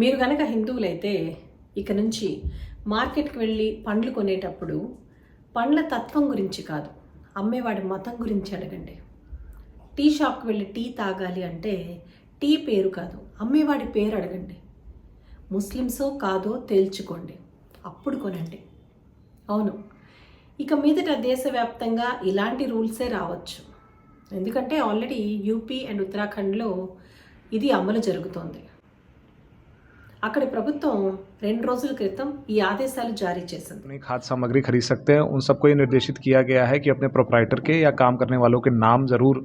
మీరు కనుక హిందువులైతే ఇక నుంచి మార్కెట్కి వెళ్ళి పండ్లు కొనేటప్పుడు పండ్ల తత్వం గురించి కాదు అమ్మేవాడి మతం గురించి అడగండి. టీ షాప్కి వెళ్ళి టీ తాగాలి అంటే టీ పేరు కాదు అమ్మేవాడి పేరు అడగండి. ముస్లిమ్సో కాదో తేల్చుకోండి అప్పుడు కొనండి. అవును ఇక మీదట దేశవ్యాప్తంగా ఇలాంటి రూల్సే రావచ్చు. ఎందుకంటే ఆల్రెడీ యూపీ అండ్ ఉత్తరాఖండ్లో ఇది అమలు జరుగుతోంది. అక్కడి ప్రభుత్వం రెండు రోజుల క్రితం ఈ ఆదేశాలు జారీ చేసింది अपनी खाद्य सामग्री खरीद सकते हैं उन सबको ये निर्देशित किया गया है कि अपने प्रोपराइटर के या काम करने वालों के नाम ज़रूर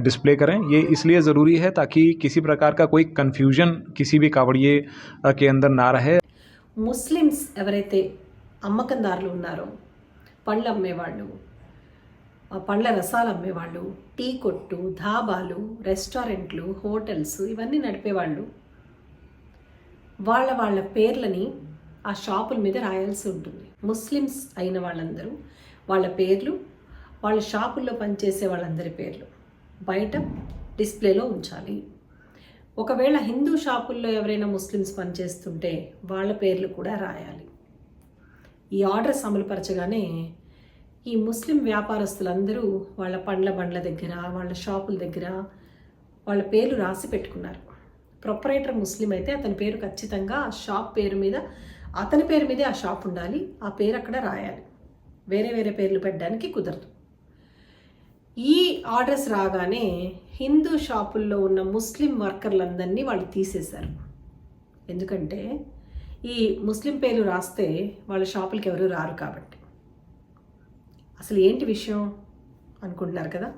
डिस्प्ले करें ये इसलिए ज़रूरी है ताकि किसी प्रकार का कोई कन्फ्यूजन किसी भी कावड़िए अ, के अंदर ना रहे ముస్లిమ్స్ ఎవరైతే అమ్మకందారులు ఉన్నారో పళ్ళు అమ్మేవాళ్ళు ఆ పండ్ల రసాలు అమ్మేవాళ్ళు టీ కొట్టు ధాబాలు రెస్టారెంట్లు హోటల్స్ ఇవన్నీ నడిపేవాళ్ళు వాళ్ళ వాళ్ళ పేర్లని ఆ షాపుల మీద రాయాల్సి ఉంటుంది. ముస్లిమ్స్ అయిన వాళ్ళందరూ వాళ్ళ పేర్లు వాళ్ళ షాపుల్లో పనిచేసే వాళ్ళందరి పేర్లు బయట డిస్ప్లేలో ఉంచాలి. ఒకవేళ హిందూ షాపుల్లో ఎవరైనా ముస్లిమ్స్ పనిచేస్తుంటే వాళ్ళ పేర్లు కూడా రాయాలి. ఈ ఆర్డర్స్ అమలుపరచగానే ఈ ముస్లిం వ్యాపారస్తులందరూ వాళ్ళ పండ్ల బండ్ల దగ్గర వాళ్ళ షాపుల దగ్గర వాళ్ళ పేర్లు రాసి పెట్టుకున్నారు. ప్రొపరేటర్ ముస్లిం అయితే అతని పేరు ఖచ్చితంగా ఆ షాప్ పేరు మీద అతని పేరు మీదే ఆ షాప్ ఉండాలి. ఆ పేరు అక్కడ రాయాలి. వేరే వేరే పేర్లు పెట్టడానికి కుదరదు. ఈ ఆర్డర్స్ రాగానే హిందూ షాపుల్లో ఉన్న ముస్లిం వర్కర్లందరినీ వాళ్ళు తీసేశారు. ఎందుకంటే ఈ ముస్లిం పేర్లు రాస్తే వాళ్ళ షాపులకి ఎవరు రారు కాబట్టి. అసలు ఏంటి విషయం? అనుకుంటున్నారు కదా?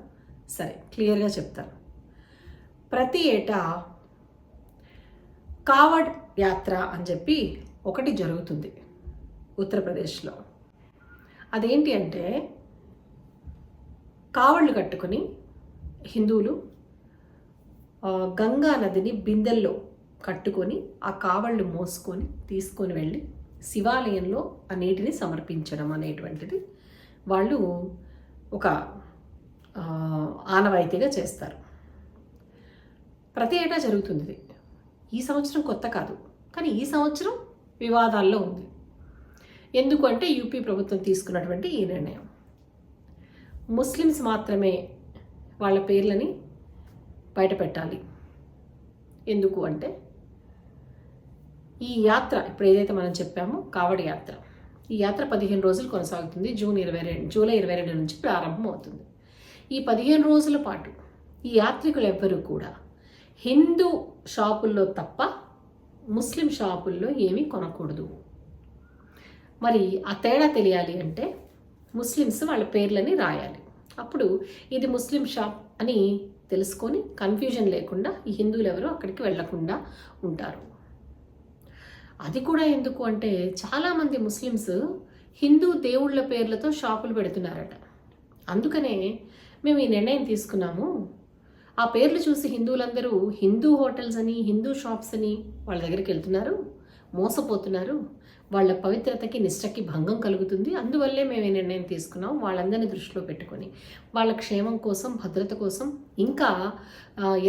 సరే క్లియర్గా చెప్తాను. ప్రతి ఏటా కావడ్ యాత్ర అని చెప్పి ఒకటి జరుగుతుంది ఉత్తరప్రదేశ్లో. అదేంటి అంటే కావళ్ళు కట్టుకొని హిందువులు గంగా నదిని బిందెల్లో కట్టుకొని ఆ కావళ్ళు మోసుకొని తీసుకొని వెళ్ళి శివాలయంలో ఆ నీటిని సమర్పించడం అనేటువంటిది వాళ్ళు ఒక ఆనవాయితీగా చేస్తారు. ప్రతి ఏటా జరుగుతుంది ఇది. ఈ సంవత్సరం కొత్త కాదు. కానీ ఈ సంవత్సరం వివాదాల్లో ఉంది. ఎందుకు అంటే యూపీ ప్రభుత్వం తీసుకున్నటువంటి ఈ నిర్ణయం. ముస్లిమ్స్ మాత్రమే వాళ్ళ పేర్లని బయటపెట్టాలి. ఎందుకు అంటే ఈ యాత్ర ఇప్పుడు ఏదైతే మనం చెప్పామో కావడి యాత్ర ఈ యాత్ర పదిహేను రోజులు కొనసాగుతుంది. జూన్ ఇరవై రెండు జూలై ఇరవై రెండు నుంచి ప్రారంభం అవుతుంది ఈ పదిహేను రోజుల పాటు ఈ యాత్రికులు ఎవ్వరూ కూడా హిందూ షాపుల్లో తప్ప ముస్లిం షాపుల్లో ఏమీ కొనకూడదు. మరి ఆ తేడా తెలియాలి అంటే ముస్లిమ్స్ వాళ్ళ పేర్లని రాయాలి. అప్పుడు ఇది ముస్లిం షాప్ అని తెలుసుకొని కన్ఫ్యూజన్ లేకుండా ఈ హిందువులు ఎవరు అక్కడికి వెళ్ళకుండా ఉంటారు. అది కూడా ఎందుకు అంటే చాలామంది ముస్లిమ్స్ హిందూ దేవుళ్ళ పేర్లతో షాపులు పెడుతున్నారట. అందుకనే మేము ఈ నిర్ణయం తీసుకున్నాము. ఆ పేర్లు చూసి హిందువులందరూ హిందూ హోటల్స్ అని హిందూ షాప్స్ అని వాళ్ళ దగ్గరికి వెళ్తున్నారు మోసపోతున్నారు. వాళ్ళ పవిత్రతకి నిష్టకి భంగం కలుగుతుంది. అందువల్లే మేము ఏ నిర్ణయం తీసుకున్నాం వాళ్ళందరినీ దృష్టిలో పెట్టుకొని. వాళ్ళ క్షేమం కోసం భద్రత కోసం ఇంకా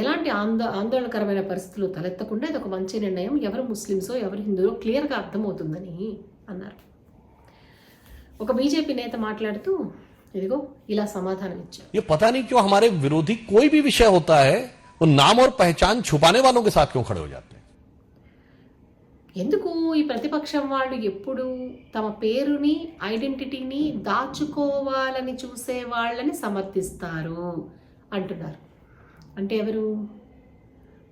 ఎలాంటి ఆందో ఆందోళనకరమైన పరిస్థితులు తలెత్తకుండా ఇది ఒక మంచి నిర్ణయం. ఎవరు ముస్లిమ్సో ఎవరు హిందువులో క్లియర్గా అర్థమవుతుందని అన్నారు. ఒక బీజేపీ నేత మాట్లాడుతూ ఇదిగో ఇలా సమాధానం ఇచ్చారు ये पता नहीं क्यों हमारे विरोधी कोई भी विषय होता है वो नाम और पहचान छुपाने वालों के साथ क्यों खड़े हो जाते हैं ఎందుకు ఈ ప్రతిపక్షం వాళ్ళు ఎప్పుడు తమ పేరుని ఐడెంటిటీని దాచుకోవాలని చూసే వాళ్ళని సమర్థిస్తారు అంటున్నారు అంటే ఎవరు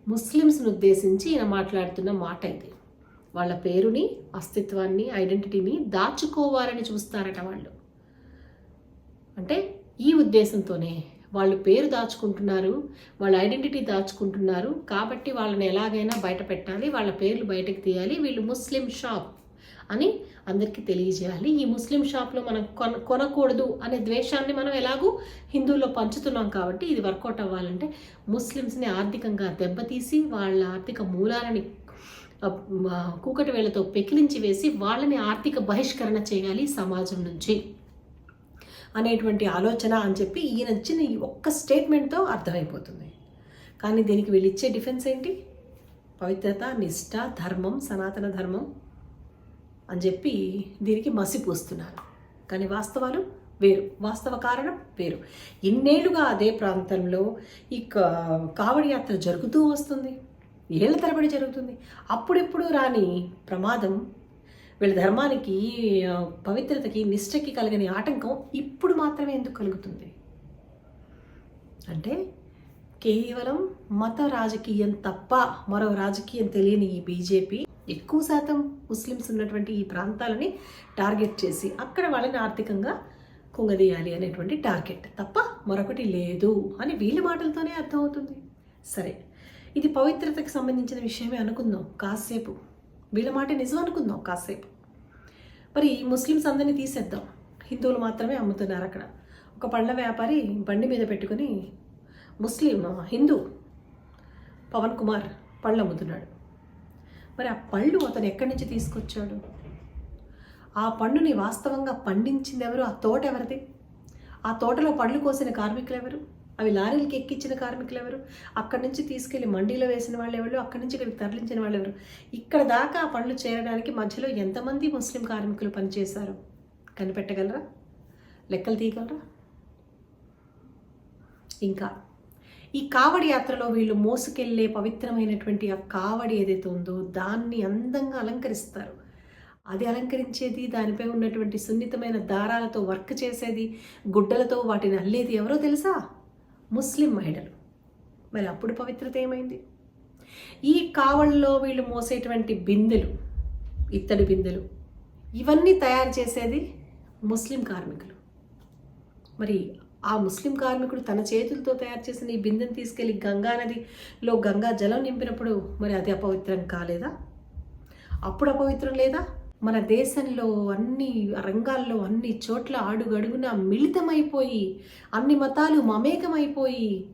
ముస్లిమ్స్ను ఉద్దేశించి ఈయన మాట్లాడుతున్న మాట ఇది వాళ్ళ పేరుని అస్తిత్వాన్ని ఐడెంటిటీని దాచుకోవాలని చూస్తారట వాళ్ళు అంటే ఈ ఉద్దేశంతోనే వాళ్ళు పేరు దాచుకుంటున్నారు వాళ్ళ ఐడెంటిటీ దాచుకుంటున్నారు. కాబట్టి వాళ్ళని ఎలాగైనా బయట పెట్టాలి వాళ్ళ పేర్లు బయటకు తీయాలి వీళ్ళు ముస్లిం షాప్ అని అందరికీ తెలియజేయాలి. ఈ ముస్లిం షాప్లో మనం కొన కొనకూడదు అనే ద్వేషాన్ని మనం ఎలాగూ హిందువుల్లో పంచుతున్నాం కాబట్టి ఇది వర్కౌట్ అవ్వాలంటే ముస్లిమ్స్ని ఆర్థికంగా దెబ్బతీసి వాళ్ళ ఆర్థిక మూలాలని కూకటి వేళ్ళతో పెకిలించి వేసి వాళ్ళని ఆర్థిక బహిష్కరణ చేయాలి సమాజం నుంచి. అనేటువంటి ఆలోచన అని చెప్పి ఈయన ఇచ్చిన ఈ ఒక్క స్టేట్మెంట్తో అర్థమైపోతుంది. కానీ దీనికి వీళ్ళు ఇచ్చే డిఫెన్స్ ఏంటి? పవిత్రత నిష్ఠ ధర్మం సనాతన ధర్మం అని చెప్పి దీనికి మసిపూస్తున్నారు. కానీ వాస్తవాలు వేరు. వాస్తవ కారణం వేరు. ఇన్నేళ్ళుగా అదే ప్రాంతంలో ఈ కా- కావడి యాత్ర జరుగుతూ వస్తుంది. ఏళ్ళ తరబడి జరుగుతుంది. అప్పుడెప్పుడు రాని ప్రమాదం వీళ్ళ ధర్మానికి పవిత్రతకి నిష్ఠకి కలిగని ఆటంకం ఇప్పుడు మాత్రమే ఎందుకు కలుగుతుంది? అంటే కేవలం మత రాజకీయం తప్ప మరో రాజకీయం తెలియని ఈ బీజేపీ ఎక్కువ శాతం ముస్లిమ్స్ ఉన్నటువంటి ఈ ప్రాంతాలని టార్గెట్ చేసి అక్కడ వాళ్ళని ఆర్థికంగా కుంగదీయాలి అనేటువంటి టార్గెట్ తప్ప మరొకటి లేదు అని వీళ్ళ మాటలతోనే అర్థమవుతుంది. సరే ఇది పవిత్రతకు సంబంధించిన విషయమే అనుకుందాం. కాసేపు. వీళ్ళ మాట నిజం అనుకుందాం కాసేపు. మరి ముస్లిమ్స్ అందరినీ తీసేద్దాం. హిందువులు మాత్రమే అమ్ముతున్నారు అక్కడ. ఒక పళ్ళ వ్యాపారి బండి మీద పెట్టుకుని ముస్లిం హిందూ పవన్ కుమార్ పళ్ళు అమ్ముతున్నాడు. మరి ఆ పళ్ళు అతను ఎక్కడి నుంచి తీసుకొచ్చాడు? ఆ పండుని వాస్తవంగా పండించింది ఎవరు? ఆ తోట ఎవరిది? ఆ తోటలో పళ్ళు కోసిన కార్మికులు ఎవరు? అవి లారీలకి ఎక్కించిన కార్మికులు ఎవరు? అక్కడి నుంచి తీసుకెళ్ళి మండీలో వేసిన వాళ్ళు ఎవరు? అక్కడి నుంచి ఇక్కడికి తరలించిన వాళ్ళు ఎవరు? ఇక్కడ దాకా ఆ పనులు చేరడానికి మధ్యలో ఎంతమంది ముస్లిం కార్మికులు పనిచేశారు? కనిపెట్టగలరా? లెక్కలు తీయగలరా? ఇంకా ఈ కావడి యాత్రలో వీళ్ళు మోసుకెళ్ళే పవిత్రమైనటువంటి ఆ కావడి ఏదైతే ఉందో దాన్ని అందంగా అలంకరిస్తారు. అది అలంకరించేది దానిపై ఉన్నటువంటి సున్నితమైన దారాలతో వర్క్ చేసేది గుడ్డలతో వాటిని అల్లేది ఎవరో తెలుసా? ముస్లిం మహిళలు. మరి అప్పుడు పవిత్రత ఏమైంది? ఈ కావళ్ళలో వీళ్ళు మోసేటువంటి బిందెలు ఇత్తడి బిందెలు ఇవన్నీ తయారు చేసేది ముస్లిం కార్మికులు. మరి ఆ ముస్లిం కార్మికుడు తన చేతులతో తయారు చేసిన ఈ బిందెను తీసుకెళ్ళి గంగా నదిలో గంగా జలం నింపినప్పుడు మరి అది అపవిత్రం కాలేదా? అప్పుడు అపవిత్రం లేదా? మన దేశంలో అన్ని రంగాల్లో అన్ని చోట్ల అడుగడుగున మిళితమైపోయి అన్ని మతాలు మమేకమైపోయి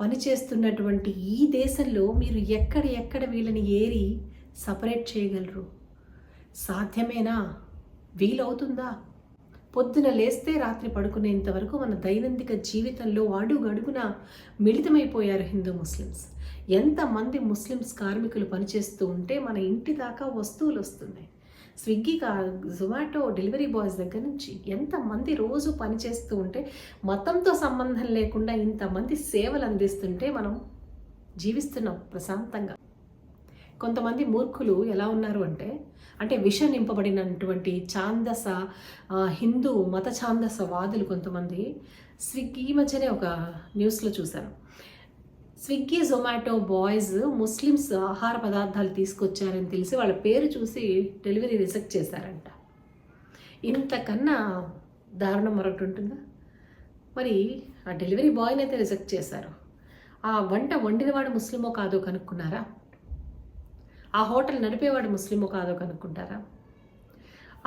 పనిచేస్తున్నటువంటి ఈ దేశంలో మీరు ఎక్కడ ఎక్కడ వీళ్ళని ఏరి సపరేట్ చేయగలరు? సాధ్యమేనా? వీలవుతుందా? పొద్దున లేస్తే రాత్రి పడుకునేంత వరకు మన దైనందిక జీవితంలో అడుగడుగున మిళితమైపోయారు హిందూ ముస్లిమ్స్. ఎంతమంది ముస్లిమ్స్ కార్మికులు పనిచేస్తూ ఉంటే మన ఇంటి దాకా వస్తువులు వస్తున్నాయి. స్విగ్గీ కా జొమాటో డెలివరీ బాయ్స్ దగ్గర నుంచి ఎంతమంది రోజు పనిచేస్తూ ఉంటే మతంతో సంబంధం లేకుండా ఇంతమంది సేవలు అందిస్తుంటే మనం జీవిస్తున్నాం ప్రశాంతంగా. కొంతమంది మూర్ఖులు ఎలా ఉన్నారు అంటే అంటే విష నింపబడినటువంటి ఛాందస హిందూ మత ఛాందస వాదులు కొంతమంది స్విగ్గీ ఈ మధ్యనే ఒక న్యూస్లో చూశాను. స్విగ్గీ జొమాటో బాయ్స్ ముస్లిమ్స్ ఆహార పదార్థాలు తీసుకొచ్చారని తెలిసి వాళ్ళ పేరు చూసి డెలివరీ రిజెక్ట్ చేశారంట. ఇంతకన్నా దారుణం మరొకటి ఉంటుందా? మరి ఆ డెలివరీ బాయ్ని అయితే రిజెక్ట్ చేశారు. ఆ వంట వండినవాడు ముస్లిమో కాదో కనుక్కున్నారా? ఆ హోటల్ నడిపేవాడు ముస్లిమో కాదో కనుక్కుంటారా?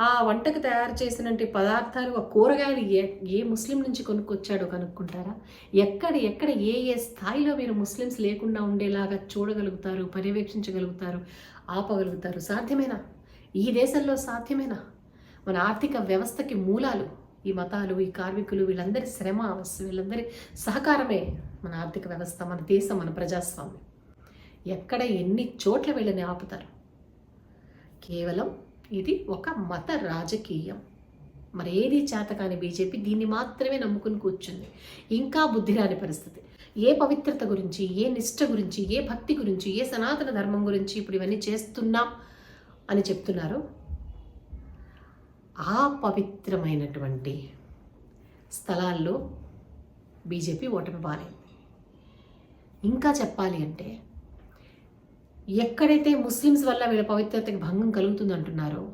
ఆ వంటకు తయారు చేసినటువంటి పదార్థాలు ఆ కూరగాయలు ఏ ఏ ముస్లిం నుంచి కొనుక్కొచ్చాడో కనుక్కుంటారా? ఎక్కడ ఎక్కడ ఏ ఏ స్థాయిలో మీరు ముస్లిమ్స్ లేకుండా ఉండేలాగా చూడగలుగుతారు పర్యవేక్షించగలుగుతారు ఆపగలుగుతారు? సాధ్యమేనా? ఈ దేశంలో సాధ్యమేనా? మన ఆర్థిక వ్యవస్థకి మూలాలు ఈ మతాలు ఈ కార్మికులు వీళ్ళందరి శ్రమ వీళ్ళందరి సహకారమే మన ఆర్థిక వ్యవస్థ మన దేశం మన ప్రజాస్వామ్యం. ఎక్కడ ఎన్ని చోట్ల వీళ్ళని ఆపుతారు? కేవలం ఇది ఒక మత రాజకీయం. మరేది చేతకాని బీజేపీ దీన్ని మాత్రమే నమ్ముకుని కూర్చుంది. ఇంకా బుద్ధి రాని పరిస్థితి. ఏ పవిత్రత గురించి ఏ నిష్ఠ గురించి ఏ భక్తి గురించి ఏ సనాతన ధర్మం గురించి ఇప్పుడు ఇవన్నీ చేస్తున్నాం అని చెప్తున్నారు. ఆ పవిత్రమైనటువంటి స్థలాల్లో బీజేపీ ఓటమి పాలైంది ఇంకా చెప్పాలి అంటే ఎక్కడైతే ముస్లిమ్స్ వల్ల వీళ్ళ పవిత్రతకి భంగం కలుగుతుంది అంటున్నారో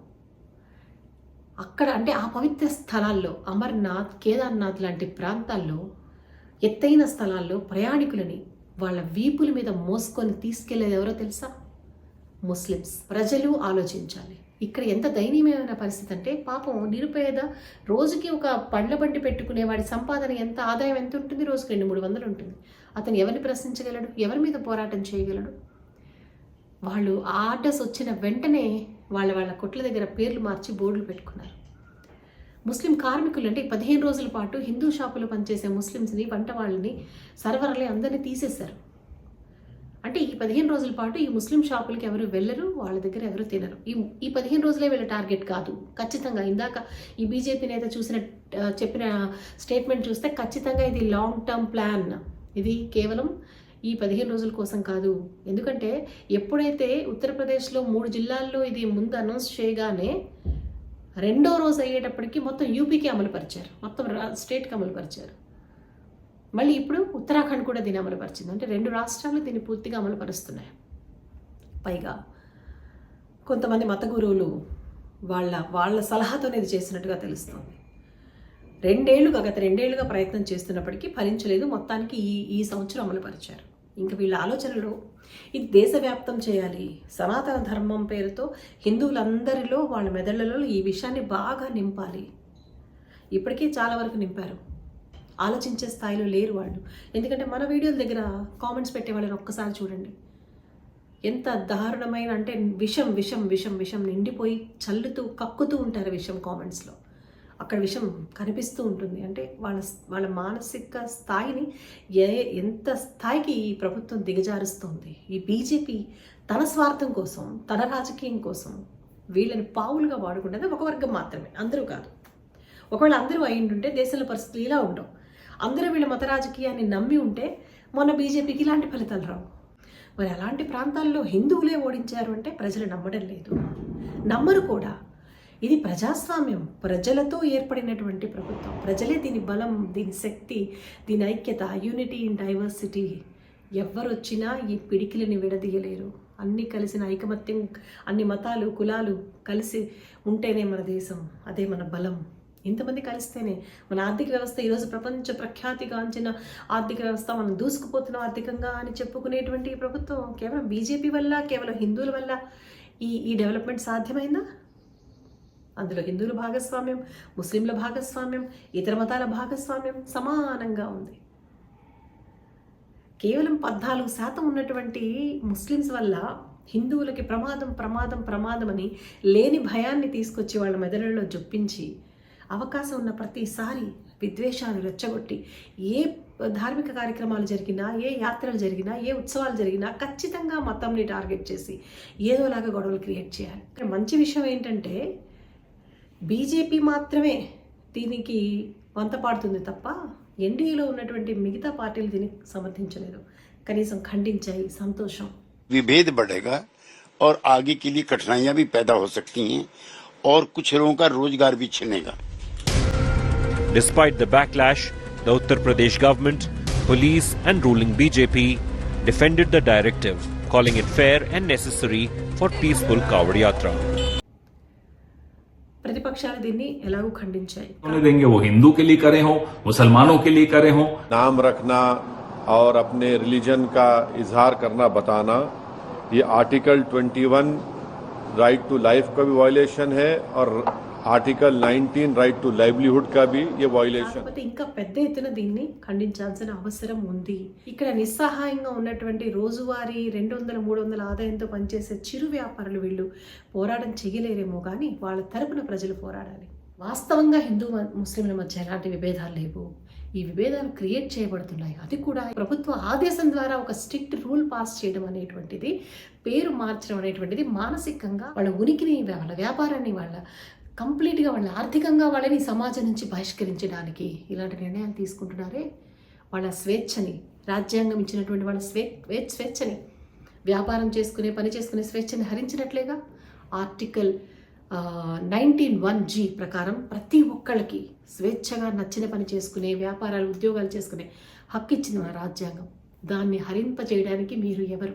అక్కడ అంటే ఆ పవిత్ర స్థలాల్లో అమర్నాథ్ కేదార్నాథ్ లాంటి ప్రాంతాల్లో ఎత్తైన స్థలాల్లో ప్రయాణికులని వాళ్ళ వీపుల మీద మోసుకొని తీసుకెళ్ళేది ఎవరో తెలుసా? ముస్లిమ్స్. ప్రజలు ఆలోచించాలి. ఇక్కడ ఎంత దయనీయమైన పరిస్థితి అంటే పాపం నిరుపేద రోజుకి ఒక పండ్ల బండి పెట్టుకునే వాడి సంపాదన ఎంత ఆదాయం ఎంత ఉంటుంది? రోజుకి రెండు మూడు వందలు ఉంటుంది. అతను ఎవరిని ప్రశ్నించగలడు? ఎవరి మీద పోరాటం చేయగలడు? వాళ్ళు ఆ ఆర్డర్స్ వచ్చిన వెంటనే వాళ్ళ వాళ్ళ కొట్ల దగ్గర పేర్లు మార్చి బోర్డులు పెట్టుకున్నారు. ముస్లిం కార్మికులు అంటే పదిహేను రోజుల పాటు హిందూ షాపులో పనిచేసే ముస్లిమ్స్ని వంట వాళ్ళని సర్వర్లని అందరినీ తీసేశారు. అంటే ఈ పదిహేను రోజుల పాటు ఈ ముస్లిం షాపులకి ఎవరు వెళ్ళరు వాళ్ళ దగ్గర ఎవరు తినరు. ఈ ఈ పదిహేను రోజులే వీళ్ళ టార్గెట్ కాదు. ఖచ్చితంగా ఇందాక ఈ బీజేపీ నేత చూసిన చెప్పిన స్టేట్మెంట్ చూస్తే ఖచ్చితంగా ఇది లాంగ్ టర్మ్ ప్లాన్ ఇది కేవలం ఈ పదిహేను రోజుల కోసం కాదు. ఎందుకంటే ఎప్పుడైతే ఉత్తరప్రదేశ్లో మూడు జిల్లాల్లో ఇది ముందు అనౌన్స్ చేయగానే రెండో రోజు అయ్యేటప్పటికి మొత్తం యూపీకి అమలుపరిచారు. మొత్తం రా- స్టేట్కి అమలుపరిచారు. మళ్ళీ ఇప్పుడు ఉత్తరాఖండ్ కూడా దీన్ని అమలుపరిచింది. అంటే రెండు రాష్ట్రాలు దీన్ని పూర్తిగా అమలుపరుస్తున్నాయి. పైగా కొంతమంది మత గురువులు వాళ్ళ వాళ్ళ సలహాతోనే ఇది చేసినట్టుగా తెలుస్తుంది. రెండేళ్ళుగా గత రెండేళ్ళుగా ప్రయత్నం చేస్తున్నప్పటికీ ఫలించలేదు. మొత్తానికి ఈ ఈ సంవత్సరం అమలుపరిచారు. ఇంక వీళ్ళ ఆలోచనలు ఇది దేశవ్యాప్తం చేయాలి. సనాతన ధర్మం పేరుతో హిందువులందరిలో వాళ్ళ మెదళ్ళలో ఈ విషయాన్ని బాగా నింపాలి. ఇప్పటికే చాలా వరకు నింపారు. ఆలోచించే స్థాయిలో లేరు వాళ్ళు. ఎందుకంటే మన వీడియోల దగ్గర కామెంట్స్ పెట్టే వాళ్ళని ఒక్కసారి చూడండి. ఎంత దారుణమైన అంటే విషం విషం విషం విషం నిండిపోయి చల్లుతూ కక్కుతూ ఉంటారు విషం కామెంట్స్లో. అక్కడ విషం కనిపిస్తూ ఉంటుంది. అంటే వాళ్ళ వాళ్ళ మానసిక స్థాయిని ఏ ఎంత స్థాయికి ఈ ప్రభుత్వం దిగజారుస్తోంది? ఈ బీజేపీ తన స్వార్థం కోసం తన రాజకీయం కోసం వీళ్ళని పావులుగా వాడుకుంటుంది ఒక వర్గం మాత్రమే. అందరూ కాదు. ఒకవేళ అందరూ అయి దేశంలో పరిస్థితులు ఇలా ఉండవు. అందరూ వీళ్ళ మత రాజకీయాన్ని నమ్మి ఉంటే మొన్న బీజేపీకి ఇలాంటి ఫలితాలు రావు. మరి అలాంటి ప్రాంతాల్లో హిందువులే ఓడించారు అంటే ప్రజలు నమ్మడం లేదు. నమ్మరు కూడా. ఇది ప్రజాస్వామ్యం. ప్రజలతో ఏర్పడినటువంటి ప్రభుత్వం. ప్రజలే దీని బలం దీని శక్తి దీని ఐక్యత యూనిటీ ఇన్ డైవర్సిటీ ఎవరొచ్చినా ఈ పిడికిలని విడదీయలేరు. అన్నీ కలిసిన ఐకమత్యం అన్ని మతాలు కులాలు కలిసి ఉంటేనే మన దేశం అదే మన బలం. ఇంతమంది కలిస్తేనే మన ఆర్థిక వ్యవస్థ ఈరోజు ప్రపంచ ప్రఖ్యాతిగాంచిన ఆర్థిక వ్యవస్థ మనం దూసుకుపోతున్నాం ఆర్థికంగా అని చెప్పుకునేటువంటి ప్రభుత్వం కేవలం బీజేపీ వల్ల కేవలం హిందువుల వల్ల ఈ ఈ డెవలప్మెంట్ సాధ్యమైందా? అందులో హిందువుల భాగస్వామ్యం ముస్లింల భాగస్వామ్యం ఇతర మతాల భాగస్వామ్యం సమానంగా ఉంది. కేవలం పద్నాలుగు శాతం ఉన్నటువంటి ముస్లిమ్స్ వల్ల హిందువులకి ప్రమాదం ప్రమాదం ప్రమాదం అని లేని భయాన్ని తీసుకొచ్చి వాళ్ళ మెదడులో జొప్పించి అవకాశం ఉన్న ప్రతిసారి విద్వేషాన్ని రెచ్చగొట్టి ఏ ధార్మిక కార్యక్రమాలు జరిగినా ఏ యాత్రలు జరిగినా ఏ ఉత్సవాలు జరిగినా ఖచ్చితంగా మతంని టార్గెట్ చేసి ఏదోలాగా గొడవలు క్రియేట్ చేయాలి. మంచి విషయం ఏంటంటే బీజేపీ మాత్రమే దీనికి వంత పాడుతుంది తప్ప ఎన్డీఏలో ఉన్నటువంటి మిగతా పార్టీలు దీన్ని సమర్థించలేదు కనీసం ఖండించాయి సంతోషం विभेद बढ़ेगा और आगे के लिए कठिनाइयां भी पैदा हो सकती हैं और कुछ लोगों का रोजगार भी छिनेगा Despite the backlash, the Uttar Pradesh government, police, and ruling BJP defended the directive, calling it fair and necessary for peaceful Kavod Yatra. ప్రతిపక్షాలు దీన్ని ఎలాగూ ఖండించాయి होने देंगे वो हिंदू के लिए करे हों मुसलमानों के लिए करे हों नाम रखना और अपने रिलीजन का इजहार करना बताना ये आर्टिकल 21 राइट टू लाइफ का भी वायलेशन है और article nineteen right to livelihood కా బి ఏ వైలేషన్ ఇంకా పెద్ద ఎత్తున దీన్ని ఖండించాల్సిన అవసరం ఉంది. ఇక్కడ నిస్సహాయంగా ఉన్నటువంటి రోజువారీ రెండు వందల మూడు వందల ఆదాయంతో పనిచేసే చిరు వ్యాపారులు వీళ్ళు పోరాటం చేయలేరేమో కానీ వాళ్ళ తరపున ప్రజలు పోరాడాలి. వాస్తవంగా హిందూ ముస్లింల మధ్య ఎలాంటి విభేదాలు లేవు. ఈ విభేదాలు క్రియేట్ చేయబడుతున్నాయి. అది కూడా ప్రభుత్వ ఆదేశం ద్వారా ఒక స్ట్రిక్ట్ రూల్ పాస్ చేయడం అనేటువంటిది పేరు మార్చడం అనేటువంటిది మానసికంగా వాళ్ళ ఉనికిని వాళ్ళ వ్యాపారాన్ని వాళ్ళ కంప్లీట్గా వాళ్ళ ఆర్థికంగా వాళ్ళని సమాజం నుంచి బహిష్కరించడానికి ఇలాంటి నిర్ణయాలు తీసుకుంటున్నారే. వాళ్ళ స్వేచ్ఛని రాజ్యాంగం ఇచ్చినటువంటి వాళ్ళ స్వే స్వే- స్వేచ్ఛని వ్యాపారం చేసుకునే పని చేసుకునే స్వేచ్ఛని హరించినట్లేగా? ఆర్టికల్ నైన్టీన్ వన్ జీ ప్రకారం ప్రతి ఒక్కళ్ళకి స్వేచ్ఛగా నచ్చిన పని చేసుకునే వ్యాపారాలు ఉద్యోగాలు చేసుకునే హక్కు ఇచ్చింది మన రాజ్యాంగం. దాన్ని హరింపజేయడానికి మీరు ఎవరు?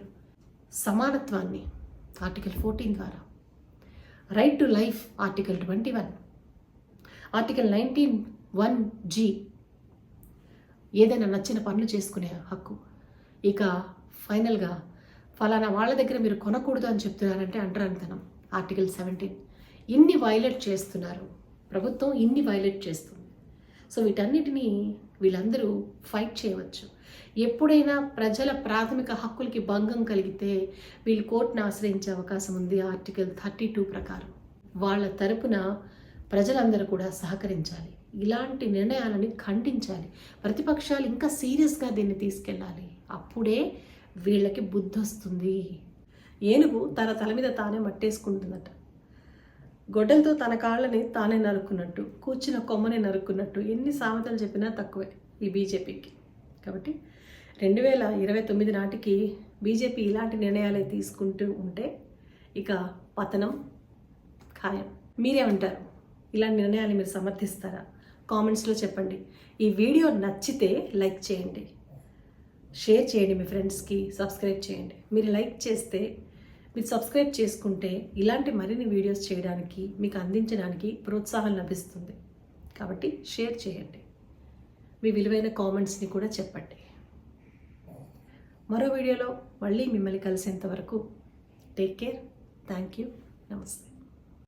సమానత్వాన్ని ఆర్టికల్ ఫోర్టీన్ ద్వారా right to life article twenty one article nineteen one G ఏదైనా నచ్చిన పనులు చేసుకునే హక్కు. ఇక ఫైనల్గా ఫలానా వాళ్ళ దగ్గర మీరు కొనకూడదు అని చెప్తున్నారంటే అంటరానితనం. ఆర్టికల్ సెవెంటీన్ ఇన్ని వైలేట్ చేస్తున్నారు. ప్రభుత్వం ఇన్ని వైలేట్ చేస్తుంది. సో వీటన్నిటినీ వీళ్ళందరూ ఫైట్ చేయవచ్చు. ఎప్పుడైనా ప్రజల ప్రాథమిక హక్కులకి భంగం కలిగితే వీళ్ళు కోర్టును ఆశ్రయించే అవకాశం ఉంది ఆర్టికల్ థర్టీ టూ ప్రకారం. వాళ్ళ తరపున ప్రజలందరూ కూడా సహకరించాలి. ఇలాంటి నిర్ణయాలని ఖండించాలి. ప్రతిపక్షాలు ఇంకా సీరియస్గా దీన్ని తీసుకెళ్ళాలి. అప్పుడే వీళ్ళకి బుద్ధి వస్తుంది ఏనుగు తన తల మీద తానే మట్టేసుకుంటుందట. గొడ్డలతో తన కాళ్ళని తానే నరుక్కున్నట్టు కూర్చున్న కొమ్మని నరుక్కున్నట్టు ఎన్ని సామెతలు చెప్పినా తక్కువే ఈ బీజేపీకి. కాబట్టి రెండు వేల ఇరవై తొమ్మిది నాటికి బీజేపీ ఇలాంటి నిర్ణయాలే తీసుకుంటూ ఉంటే ఇక పతనం ఖాయం. మీరేమంటారు? ఇలాంటి నిర్ణయాలు మీరు సమర్థిస్తారా? కామెంట్స్లో చెప్పండి. ఈ వీడియో నచ్చితే లైక్ చేయండి. షేర్ చేయండి మీ ఫ్రెండ్స్కి సబ్స్క్రైబ్ చేయండి. మీరు లైక్ చేస్తే మీరు సబ్స్క్రైబ్ చేసుకుంటే ఇలాంటి మరిన్ని వీడియోస్ చేయడానికి మీకు అందించడానికి ప్రోత్సాహం లభిస్తుంది. కాబట్టి షేర్ చేయండి. మీ విలువైన కామెంట్స్ని కూడా చెప్పండి. మరో వీడియోలో మళ్ళీ మిమ్మల్ని కలిసేంత వరకు టేక్ కేర్. Thank you. నమస్తే.